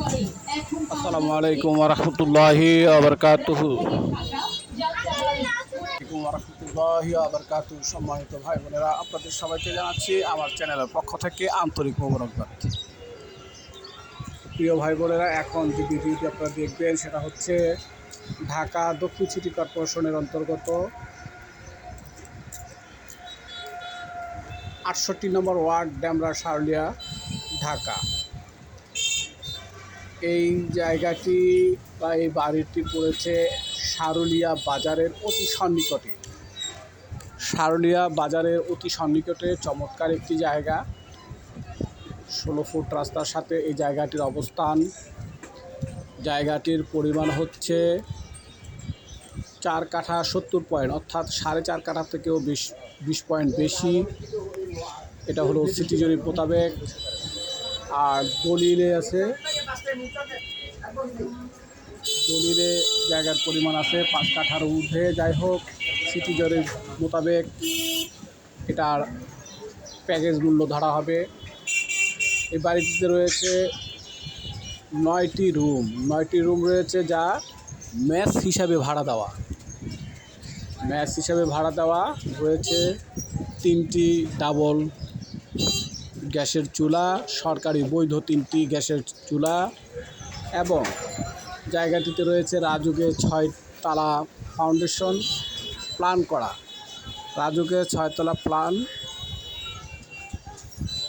আসসালামু আলাইকুম রহমতুল্লাহি আবরকাতুহু রহমতুল্লাহি আবরকাতু সম্মানিত ভাই বোনেরা, আপনাদের সবাইকে জানাচ্ছি আমার চ্যানেলের পক্ষ থেকে আন্তরিক মোবারকবাদ। প্রিয় ভাই বোনেরা, এখন যে ভিডিওটি আপনারা দেখবেন, সেটা হচ্ছে ঢাকা দক্ষিণ সিটি কর্পোরেশনের অন্তর্গত আটষট্টি নম্বর ওয়ার্ড, ড্যামরা সারলিয়া ঢাকা। এই জায়গাটি বা এই বাড়িটি পড়েছে সারুলিয়া বাজারের অতি সন্নিকটে। সারুলিয়া বাজারের অতি সন্নিকটে চমৎকার একটি জায়গা। ষোলো ফুট রাস্তার সাথে এই জায়গাটির অবস্থান। জায়গাটির পরিমাণ হচ্ছে চার কাঠা সত্তর পয়েন্ট, অর্থাৎ সাড়ে চার কাঠা থেকেও বিশ বিশ পয়েন্ট বেশি। এটা হলো সিটি জরিপ মোতাবেক। আর দলিলে আছে দলিলে জায়গার পরিমাণ আছে, পাঁচ কাঠার ঊর্ধ্বে। যাই হোক সিটি জরিপ মোতাবেক এটার প্যাকেজ মূল্য ধরা হবে। এই বাড়িটিতে রয়েছে নয়টি রুম। নয়টি রুম রয়েছে যা ম্যাচ হিসাবে ভাড়া দেওয়া। ম্যাচ হিসাবে ভাড়া দেওয়া রয়েছে তিনটি ডাবল গ্যাসের চুলা, সরকারি বৈধ তিনটি গ্যাসের চুলা এবং জায়গাটিতে রয়েছে রাজুকের ছয় তালা ফাউন্ডেশন প্ল্যান করা। রাজুকের ছয়তলা প্ল্যান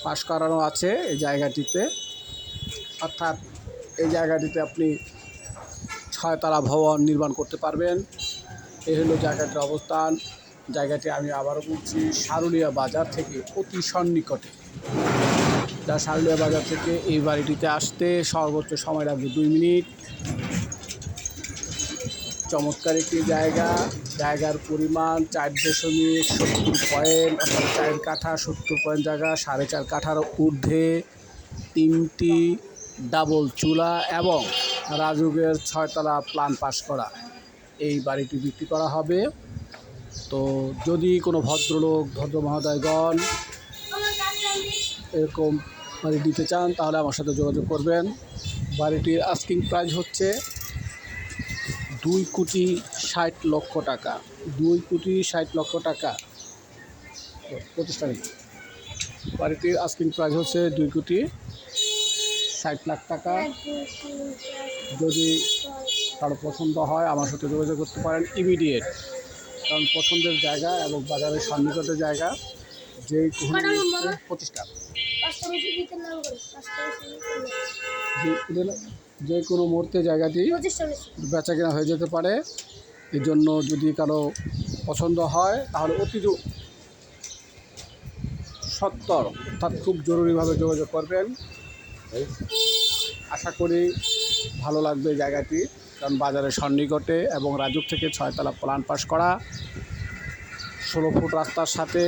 পাশ করানো আছে এই জায়গাটিতে। অর্থাৎ এই জায়গাটিতে আপনি ছয়তলা ভবন নির্মাণ করতে পারবেন। এই হলো জায়গাটির অবস্থান। জায়গাটি আমি আবারও বলছি সারুলিয়া বাজার থেকে অতি সন্নিকটে। যা সারুলিয়া বাজার থেকে এই বাড়িটিতে আসতে সর্বোচ্চ সময় লাগবে দুই মিনিট। চমৎকার একটি জায়গা, জায়গার পরিমাণ চার দশমিক সত্তর পয়েন্ট, অর্থাৎ চার কাঠা সত্তর পয়েন্ট জায়গা, সাড়ে চার কাঠার ঊর্ধ্বে তিনটি ডাবল চুলা এবং রাজুগের ছয়তলা প্লান পাস করা। এই বাড়িটি বিক্রি করা হবে। তো যদি কোনো ভদ্রলোক, ভদ্র মহোদয়গণ এরকম বাড়ি দিতে চান, তাহলে আমার সাথে যোগাযোগ করবেন। বাড়িটির আস্কিং প্রাইস হচ্ছে দুই কোটি ষাট লক্ষ টাকা। দুই কোটি ষাট লক্ষ টাকা। প্রতিষ্ঠানিক বাড়িটির আস্কিং প্রাইস হচ্ছে দুই কোটি ষাট লাখ টাকা। যদি কারও পছন্দ হয়, আমার সাথে যোগাযোগ করতে পারেন ইমিডিয়েট কারণ পছন্দের জায়গা এবং বাজারের সন্নিকটের জায়গা যেই প্রতিষ্ঠান। যে যে কোনো মুহূর্তে জায়গাটি বেচা কেনা হয়ে যেতে পারে। এর জন্য যদি কারও পছন্দ হয় তাহলে অতি সত্তর অর্থাৎ খুব জরুরিভাবে যোগাযোগ করবেন। আশা করি ভালো লাগবে জায়গাটি। কারণ বাজারের সন্নিকটে এবং রাজুক থেকে ছয়তলা প্লান পাস করা, ষোলো ফুট রাস্তার সাথে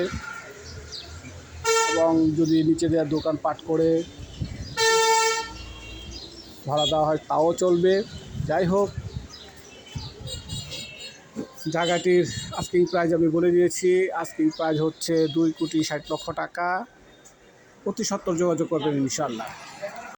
এবং যদি নিচে দেওয়ার দোকান পাট করে ভাড়া দেওয়া হয় তাও চলবে। যাই হোক, জায়গাটির আস্কিং প্রাইস আমি বলে দিয়েছি। আস্কিং প্রাইস হচ্ছে দুই কোটি ষাট লক্ষ টাকা। অতি সত্তর যোগাযোগ করবেন ইনশাল্লাহ